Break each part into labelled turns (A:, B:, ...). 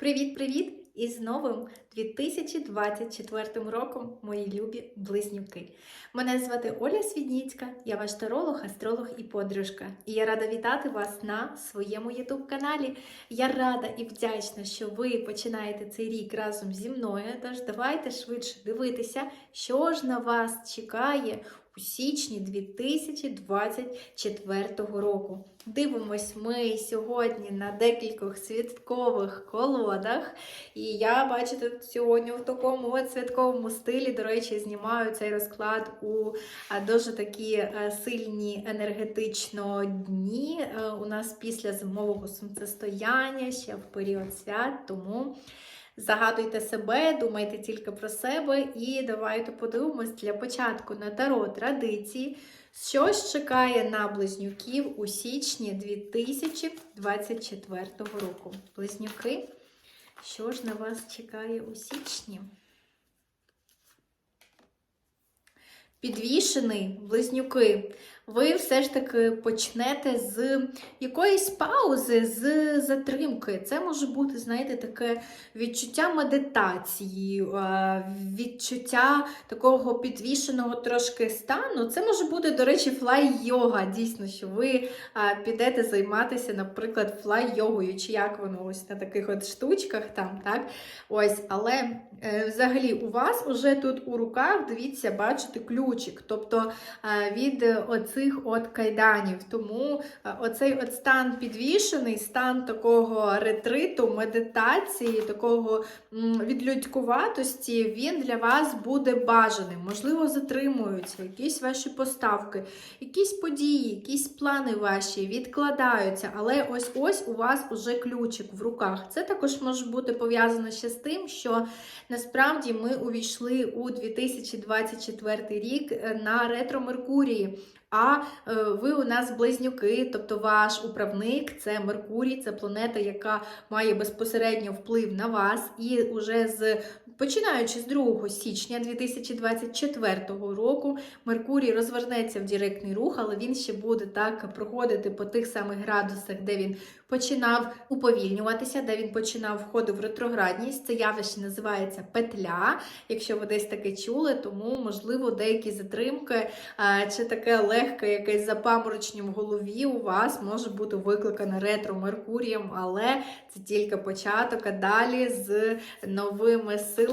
A: Привіт-привіт! І з новим 2024 роком, мої любі близнюки. Мене звати Оля Свідніцька, я ваш таролог, астролог і подружка. І я рада вітати вас на своєму youtube каналі. Я рада і вдячна, що ви починаєте цей рік разом зі мною. Тож давайте швидше дивитися, що ж на вас чекає у січні 2024 року. Дивимось ми сьогодні на декількох святкових колодах. І я, бачите, сьогодні в такому от святковому стилі, до речі, знімаю цей розклад у дуже такі сильні енергетично дні. У нас після зимового сонцестояння, ще в період свят, тому. Загадуйте себе, думайте тільки про себе, і давайте подивимось для початку на таро традиції, що ж чекає на близнюків у січні 2024 року. Близнюки, що ж на вас чекає у січні? Підвішений, близнюки, ви все ж таки почнете з якоїсь паузи, з затримки. Це може бути, знаєте, таке відчуття медитації, е, відчуття такого підвішеного трошки стану. Це може бути, до речі, флай-йога. Дійсно, що ви е, підете займатися, наприклад, флай-йогою, чи як воно ось на таких от штучках там, так? Ось, але е, взагалі у вас уже тут у руках, дивіться, бачите, ключик. Тобто від оцих от кайданів. Тому оцей от стан підвішений, стан такого ретриту, медитації, такого відлюдькуватості, він для вас буде бажаним. Можливо, затримуються якісь ваші поставки, якісь події, якісь плани ваші відкладаються, але ось-ось у вас уже ключик в руках. Це також може бути пов'язано ще з тим, що насправді ми увійшли у 2024 рік е, на ретро Меркурії. А е, ви у нас близнюки, тобто ваш управник це Меркурій, це планета, яка має безпосередньо вплив на вас. І уже з починаючи з 2 січня 2024 року, Меркурій розвернеться в директний рух, але він ще буде так проходити по тих самих градусах, де він починав уповільнюватися, де він починав входити в ретроградність. Це явище називається петля. Якщо ви десь таке чули, тому можливо деякі затримки чи таке легке якесь запаморочення в голові у вас може бути викликане ретро Меркурієм, але це тільки початок, а далі з новими силами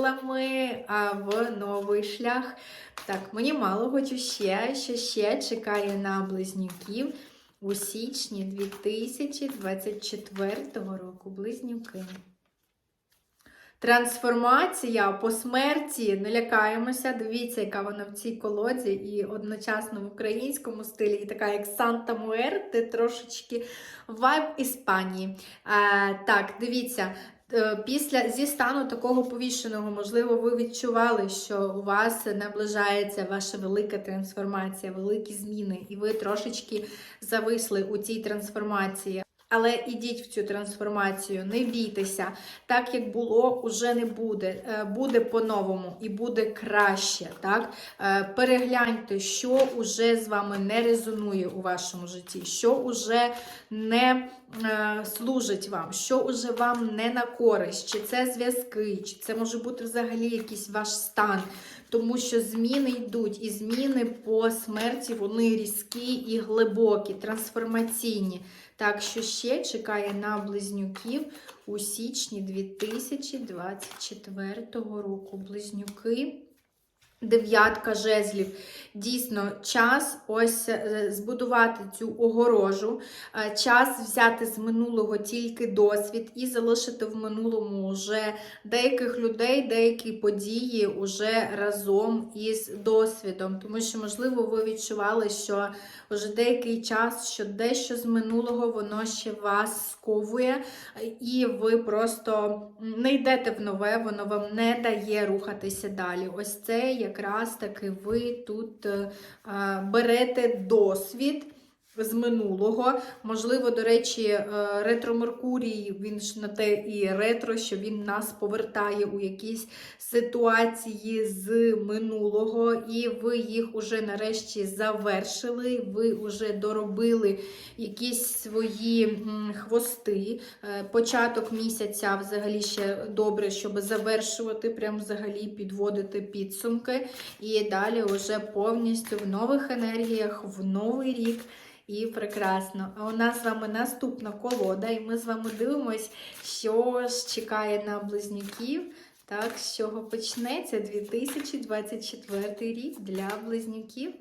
A: а в новий шлях. Так, мені мало хочу ще, що ще чекає на близнюків у січні 2024 року. Близнюки. Трансформація по смерті, не лякаємося. Дивіться, яка вона в цій колоді, і одночасно в українському стилі, і така як Санта Муерте, трошечки вайб Іспанії. А, так, дивіться. Е, після зі стану такого повішеного, можливо, ви відчували, що у вас наближається ваша велика трансформація, великі зміни, і ви трошечки зависли у цій трансформації. Але ідіть в цю трансформацію, не бійтеся, так як було, уже не буде. Е, буде по-новому і буде краще. Так? Е, перегляньте, що уже з вами не резонує у вашому житті, що уже не е, служить вам, що уже вам не на користь, чи це зв'язки, чи це може бути взагалі якийсь ваш стан. Тому що зміни йдуть, і зміни по смерті вони різкі і глибокі, трансформаційні. Так що ще чекає на близнюків у січні 2024 року. Близнюки. Дев'ятка жезлів. Дійсно, час ось е, збудувати цю огорожу, е, час взяти з минулого тільки досвід і залишити в минулому вже деяких людей, деякі події уже разом із досвідом. Тому що, можливо, ви відчували, що вже деякий час, що дещо з минулого воно ще вас сковує, і ви просто не йдете в нове, воно вам не дає рухатися далі. Ось це якраз таки ви тут берете досвід з минулого. Можливо, до речі, е, ретро Меркурій, він ж на те і ретро, що він нас повертає у якісь ситуації з минулого, і ви їх уже нарешті завершили, ви вже доробили якісь свої хвости. Е, Початок місяця взагалі ще добре, щоб завершувати, прям взагалі підводити підсумки. І далі вже повністю в нових енергіях, в новий рік. І прекрасно. А у нас з вами наступна колода, і ми з вами дивимось, що ж чекає на близнюків. Так, з чого почнеться 2024 рік для близнюків.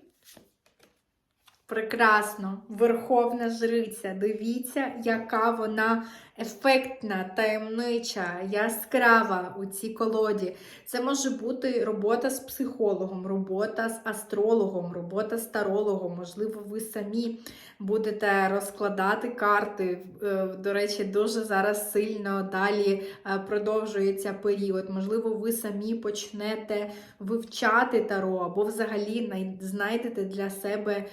A: Прекрасно, Верховна Жриця. Дивіться, яка вона ефектна, таємнича, яскрава у цій колоді. Це може бути робота з психологом, робота з астрологом, робота з тарологом. Можливо, ви самі будете розкладати карти. Е, До речі, дуже зараз сильно далі е, продовжується період. Можливо, ви самі почнете вивчати таро, або взагалі знайдете для себе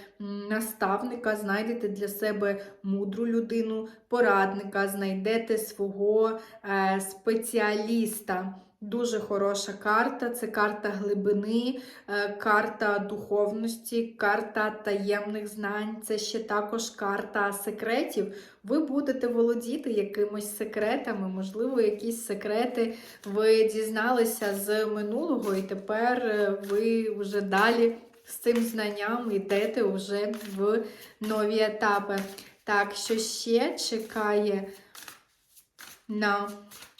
A: наставника, знайдете для себе мудру людину, порадника, знайдете свого е, спеціаліста. Дуже хороша карта. Це карта глибини, е, карта духовності, карта таємних знань. Це ще також карта секретів. Ви будете володіти якимось секретами, можливо, якісь секрети ви дізналися з минулого, і тепер е, ви вже далі з цим знанням йдете вже в нові етапи. Так, що ще чекає на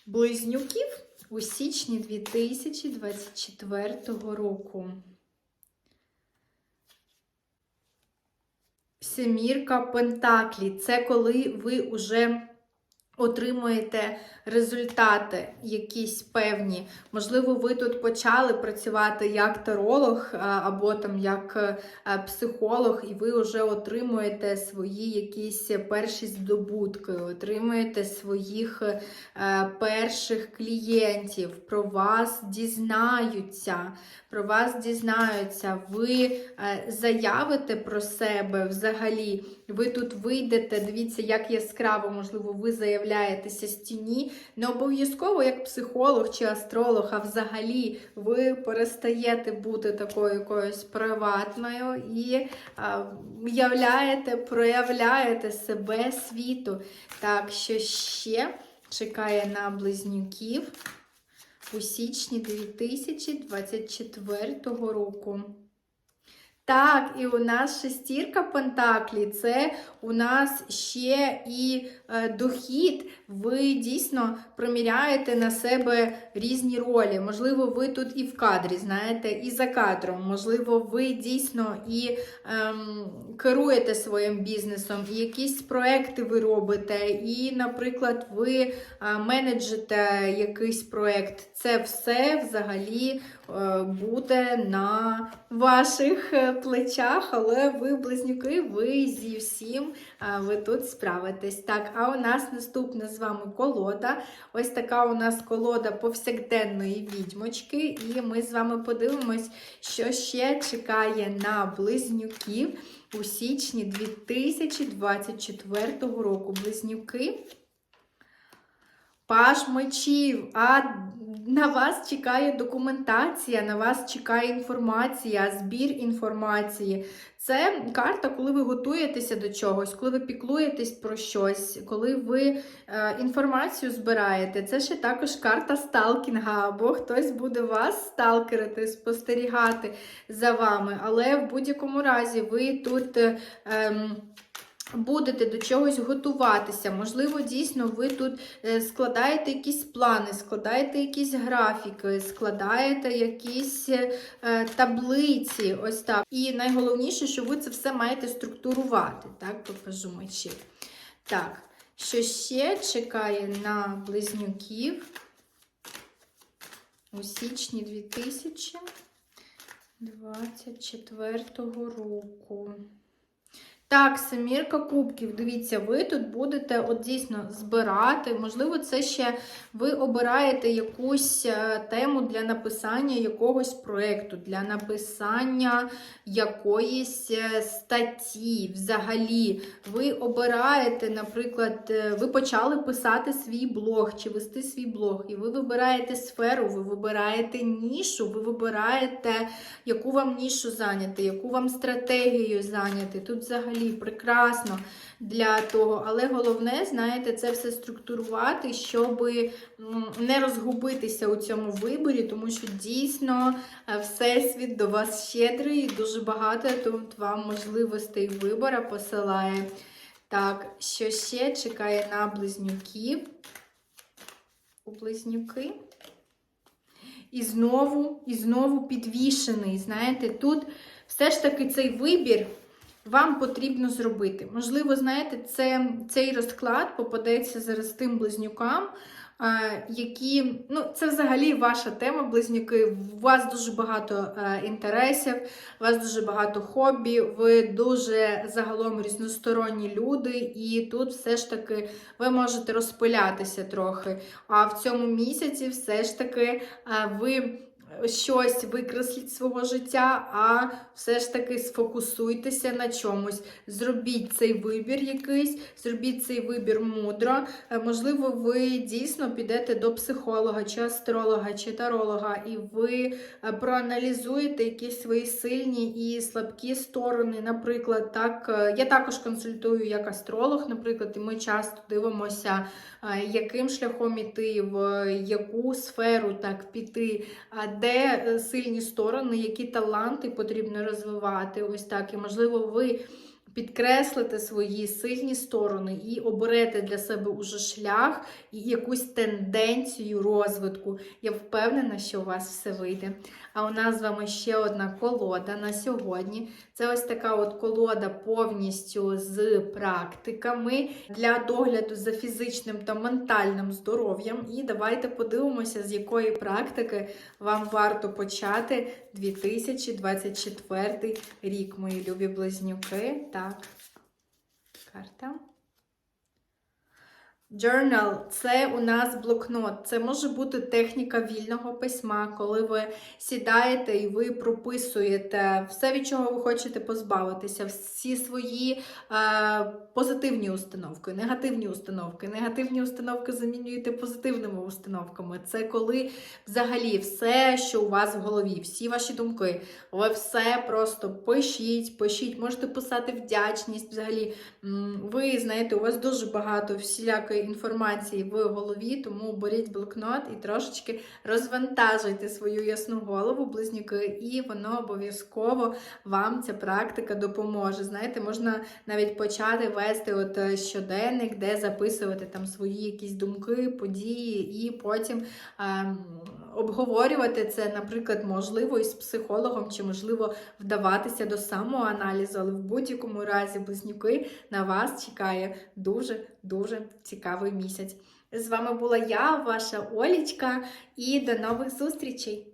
A: близнюків у січні 2024 року? Семірка Пентаклі це коли ви вже отримуєте результати якісь певні. Можливо, ви тут почали працювати як таролог або там як е, психолог, і ви вже отримуєте свої якісь перші здобутки, отримуєте своїх е, перших клієнтів, про вас дізнаються. Про вас дізнаються, ви е, заявите про себе взагалі. Ви тут вийдете, дивіться, як яскраво, можливо, ви заявляєтеся з тіні. Не обов'язково як психолог чи астролог, а взагалі ви перестаєте бути такою якоюсь приватною і а, являєте, проявляєте себе світу. Так, що ще чекає на близнюків у січні 2024 року. Так, і у нас шестірка Пентаклі, це у нас ще і е, дохід. Ви дійсно приміряєте на себе різні ролі. Можливо, ви тут і в кадрі, знаєте, і за кадром. Можливо, ви дійсно і ем, керуєте своїм бізнесом, і якісь проекти ви робите, і, наприклад, ви е, менеджете якийсь проект. Це все взагалі е, буде на ваших е, плечах, але ви, близнюки, ви зі всім е, ви тут справитесь. Так, а у нас наступна з вами колода. Ось така у нас колода повсякденної відьмочки, і ми з вами подивимось, що ще чекає на близнюків у січні 2024 року. Близнюки. Паш мечів, а на вас чекає документація, на вас чекає інформація, збір інформації. Це карта, коли ви готуєтеся до чогось, коли ви піклуєтесь про щось, коли ви е, інформацію збираєте. Це ще також карта сталкінга, або хтось буде вас сталкерити, спостерігати за вами. Але в будь-якому разі ви тут. Е, Будете до чогось готуватися. Можливо, дійсно, ви тут е, складаєте якісь плани, складаєте якісь графіки, складаєте якісь е, таблиці. Ось так. І найголовніше, що ви це все маєте структурувати. Так, покажу мечі. Так, що ще чекає на близнюків у січні 2024 року. Так, семірка кубків. Дивіться, ви тут будете от дійсно збирати. Можливо, це ще ви обираєте якусь е, тему для написання якогось проєкту, для написання якоїсь е, статті. Взагалі, ви обираєте, наприклад, е, ви почали писати свій блог чи вести свій блог, і ви вибираєте сферу, ви вибираєте нішу, ви вибираєте, яку вам нішу зайняти, яку вам стратегію зайняти. Тут взагалі прекрасно для того. Але головне, знаєте, це все структурувати, щоб не розгубитися у цьому виборі, тому що дійсно е, Всесвіт до вас щедрий і дуже багато тут вам можливостей вибора посилає. Так, що ще чекає на близнюків? У близнюки. І знову, і знову підвішений. Знаєте, тут все ж таки цей вибір вам потрібно зробити. Можливо, знаєте, це, цей розклад попадеться зараз тим близнюкам, які, ну, це взагалі ваша тема, близнюки. У вас дуже багато е, інтересів, у вас дуже багато хобі, ви дуже загалом різносторонні люди, і тут все ж таки ви можете розпилятися трохи. А в цьому місяці все ж таки е, ви щось викресліть свого життя, а все ж таки сфокусуйтеся на чомусь. Зробіть цей вибір якийсь, зробіть цей вибір мудро. Е, Можливо, ви дійсно підете до психолога, чи астролога, чи таролога, і ви е, проаналізуєте якісь свої сильні і слабкі сторони. Наприклад, так, е, я також консультую як астролог, наприклад, і ми часто дивимося, яким шляхом іти, в яку сферу так піти, де е, сильні сторони, які таланти потрібно розвивати. Ось так. І можливо, ви підкреслите свої сильні сторони і оберете для себе уже шлях і якусь тенденцію розвитку. Я впевнена, що у вас все вийде. А у нас з вами ще одна колода на сьогодні. Це ось така от колода повністю з практиками для догляду за фізичним та ментальним здоров'ям. І давайте подивимося, з якої практики вам варто почати 2024 рік, мої любі близнюки. Так, карта. Journal – це у нас блокнот. Це може бути техніка вільного письма, коли ви сідаєте і ви прописуєте все, від чого ви хочете позбавитися, всі свої е, позитивні установки, негативні установки. Негативні установки замінюєте позитивними установками. Це коли взагалі все, що у вас в голові, всі ваші думки, ви все просто пишіть, пишіть, можете писати вдячність. Взагалі, ви знаєте, у вас дуже багато всілякої інформації в голові, тому беріть блокнот і трошечки розвантажуйте свою ясну голову, близнюки, і воно обов'язково вам ця практика допоможе. Знаєте, можна навіть почати вести от е, щоденник, де записувати там свої якісь думки, події, і потім. Ем, Обговорювати це, наприклад, можливо, із психологом, чи можливо вдаватися до самоаналізу, але в будь-якому разі близнюки на вас чекає дуже-дуже цікавий місяць. З вами була я, ваша Олічка, і до нових зустрічей!